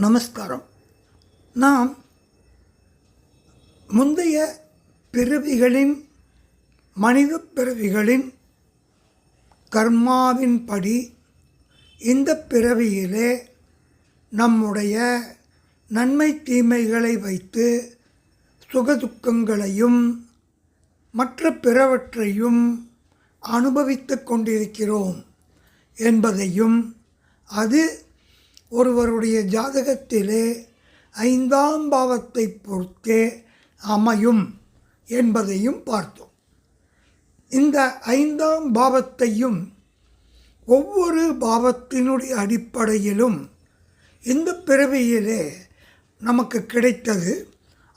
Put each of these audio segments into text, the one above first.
நமஸ்காரம். நாம் முந்தைய பிறவிகளின் மனித பிறவிகளின் கர்மாவின்படி இந்த பிறவியிலே நம்முடைய நன்மை தீமைகளை வைத்து சுகதுக்கங்களையும் மற்ற பிறவற்றையும் அனுபவித்து கொண்டிருக்கிறோம் என்பதையும் அது ஒருவருடைய ஜாதகத்திலே ஐந்தாம் பாவத்தை பொறுத்தே அமையும் என்பதையும் பார்த்தோம். இந்த ஐந்தாம் பாவத்தையும் ஒவ்வொரு பாவத்தினுடைய அடிப்படையிலும் இந்த பிறவியிலே நமக்கு கிடைத்தது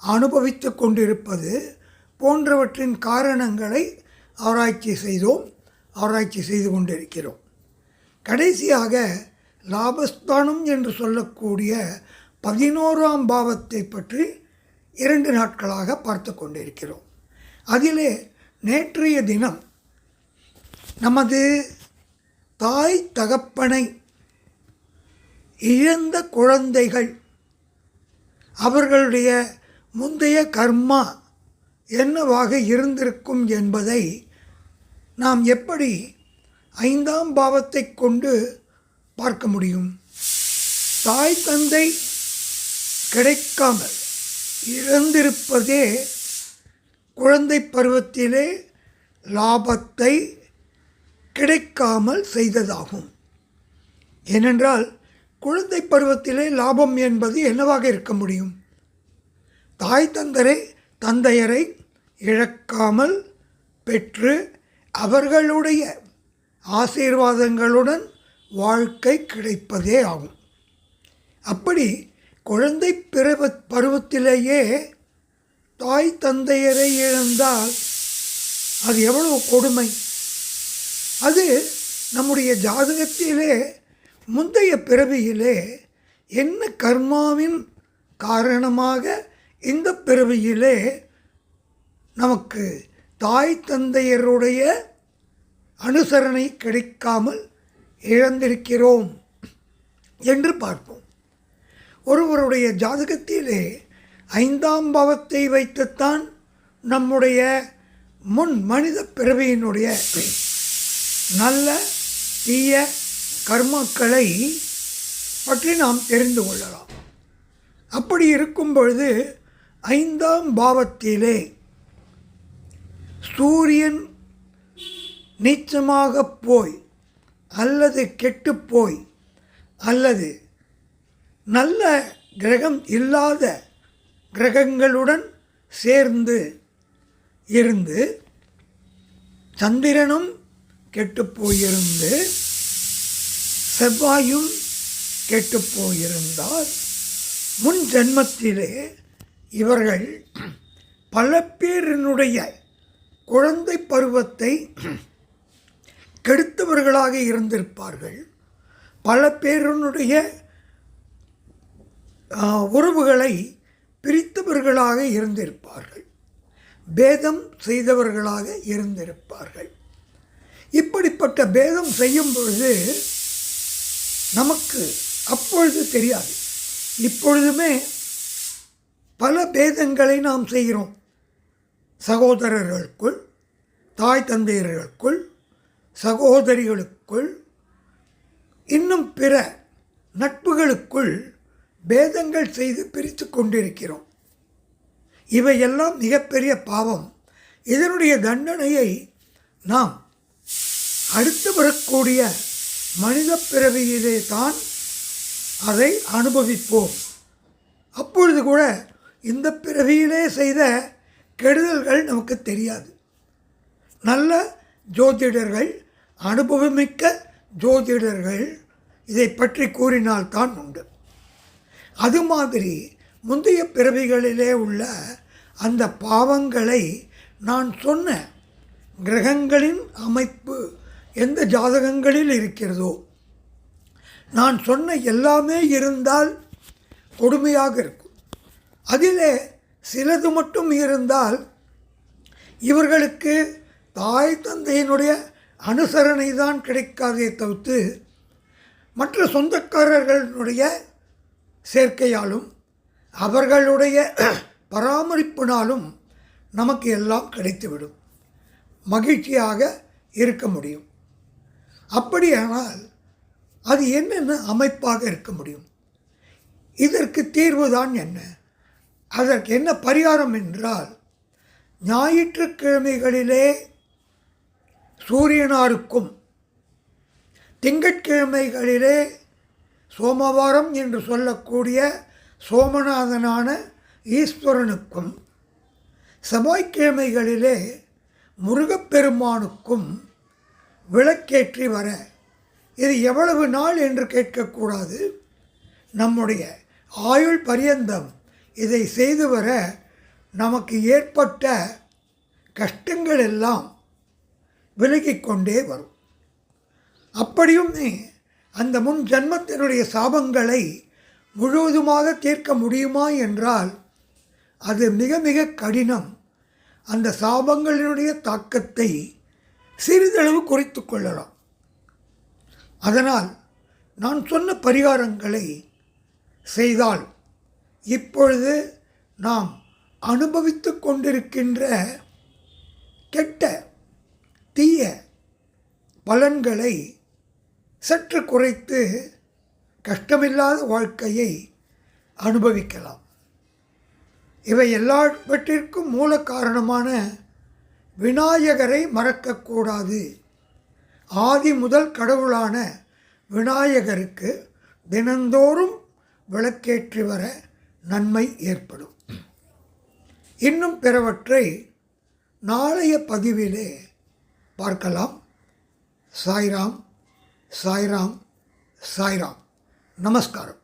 அனுபவித்து கொண்டிருப்பது போன்றவற்றின் காரணங்களை ஆராய்ச்சி செய்தோம் ஆராய்ச்சி செய்து கொண்டிருக்கிறோம். கடைசியாக லாபஸ்தானம் என்று சொல்லக்கூடிய பதினோராம் பாவத்தை பற்றி இரண்டு நாட்களாக பார்த்து கொண்டிருக்கிறோம். அதிலே நேற்றைய தினம் நமது தாய் தகப்பனை இழந்த குழந்தைகள் அவர்களுடைய முந்தைய கர்மா என்னவாக இருந்திருக்கும் என்பதை நாம் எப்படி ஐந்தாம் பாவத்தை கொண்டு பார்க்க முடியும். தாய் தந்தை கிடைக்காமல் இழந்திருப்பதே குழந்தை பருவத்திலே லாபத்தை கிடைக்காமல் செய்ததாகும். ஏனென்றால் குழந்தை பருவத்திலே லாபம் என்பது என்னவாக இருக்க முடியும்? தாய் தந்தரை தந்தையரை இழக்காமல் பெற்று அவர்களுடைய ஆசீர்வாதங்களுடன் வாழ்க்கை கிடைப்பதே ஆகும். அப்படி குழந்தை பிறவ பருவத்திலேயே தாய் தந்தையரை இழந்தால் அது எவ்வளவு கொடுமை. அது நம்முடைய ஜாதகத்திலே முந்தைய பிறவியிலே என்ன கர்மாவின் காரணமாக இந்த பிறவியிலே நமக்கு தாய் தந்தையருடைய அனுசரணை கிடைக்காமல் இழந்திருக்கிறோம் என்று பார்ப்போம். ஒருவருடைய ஜாதகத்திலே ஐந்தாம் பாவத்தை வைத்துத்தான் நம்முடைய முன் மனித பிறவியினுடைய நல்ல தீய கர்மாக்களை பற்றி நாம் தெரிந்து கொள்ளலாம். அப்படி இருக்கும் பொழுது ஐந்தாம் பாவத்திலே சூரியன் நீச்சமாக போய் அல்லது கெட்டுப்போய் அல்லது நல்ல கிரகம் இல்லாத கிரகங்களுடன் சேர்ந்து இருந்து சந்திரனும் கெட்டுப்போயிருந்து செவ்வாயும் கெட்டுப்போயிருந்தால் முன் ஜென்மத்திலே இவர்கள் பல பேரினுடைய குழந்தை பருவத்தை கெடுத்தவர்களாக இருந்திருப்பார்கள். பல பேரினுடைய உறவுகளை பிரித்தவர்களாக இருந்திருப்பார்கள். பேதம் செய்தவர்களாக இருந்திருப்பார்கள். இப்படிப்பட்ட பேதம் செய்யும் பொழுது நமக்கு அப்பொழுது தெரியாது. இப்பொழுதுமே பல பேதங்களை நாம் செய்கிறோம். சகோதரர்களுக்குள் தாய் தந்தையர்களுக்குள் சகோதரிகளுக்குள் இன்னும் பிற நட்புகளுக்குள் பேதங்கள் செய்து பிரித்து கொண்டிருக்கிறோம். இவையெல்லாம் மிகப்பெரிய பாவம். இதனுடைய தண்டனையை நாம் அடுத்து வரக்கூடிய மனித பிறவியிலே தான் அதை அனுபவிப்போம். அப்பொழுது கூட இந்த பிறவியிலே செய்த கெடுதல்கள் நமக்கு தெரியாது. நல்ல ஜோதிடர்கள் அனுபவமிக்க ஜோதிடர்கள் இதை பற்றி கூறினால்தான் உண்டு. அது மாதிரி முந்தைய பிறவிகளிலே உள்ள அந்த பாவங்களை நான் சொன்ன கிரகங்களின் அமைப்பு எந்த ஜாதகங்களில் இருக்கிறதோ நான் சொன்ன எல்லாமே இருந்தால் கொடுமையாக இருக்கும். அதிலே சிலது மட்டும் இருந்தால் இவர்களுக்கு தாய் தந்தையினுடைய அனுசரணை தான் கிடைக்காதே தவிர்த்து மற்ற சொந்தக்காரர்களுடைய சேர்க்கையாலும் அவர்களுடைய பராமரிப்பினாலும் நமக்கு எல்லாம் கிடைத்துவிடும். மகிழ்ச்சியாக இருக்க முடியும். அப்படியானால் அது என்னென்ன அமைப்பாக இருக்க முடியும்? இதற்கு தீர்வு தான் என்ன? அதற்கு என்ன பரிகாரம் என்றால் ஞாயிற்றுக்கிழமைகளிலே சூரியனாருக்கும் திங்கட்கிழமைகளிலே சோமவாரம் என்று சொல்லக்கூடிய சோமநாதனான ஈஸ்வரனுக்கும் செவ்வாய்க்கிழமைகளிலே முருகப்பெருமானுக்கும் விளக்கேற்றி வர இது எவ்வளவு நாள் என்று கேட்கக்கூடாது. நம்முடைய ஆயுள் பரியந்தம் இதை செய்து வர நமக்கு ஏற்பட்ட கஷ்டங்கள் எல்லாம் விலகிக்கொண்டே வரும். அப்படியும் அந்த முன் ஜன்மத்தினுடைய சாபங்களை முழுவதுமாக தீர்க்க முடியுமா என்றால் அது மிக மிக கடினம். அந்த சாபங்களினுடைய தாக்கத்தை சிறிதளவு குறைத்து கொள்ளலாம். அதனால் நான் சொன்ன பரிகாரங்களை செய்தால் இப்பொழுது நாம் அனுபவித்து கொண்டிருக்கின்ற கெட்ட தீய பலன்களை சற்று குறைத்து கஷ்டமில்லாத வாழ்க்கையை அனுபவிக்கலாம். இவை எல்லாவற்றிற்கும் மூல காரணமான விநாயகரை மறக்கக்கூடாது. ஆதி முதல் கடவுளான விநாயகருக்கு தினந்தோறும் விளக்கேற்றி வர நன்மை ஏற்படும். இன்னும் பிறவற்றை நாளைய பதிவிலே பார்க்கலாம். சாய்ராம் சாய்ராம் சாய்ராம். நமஸ்காரம்.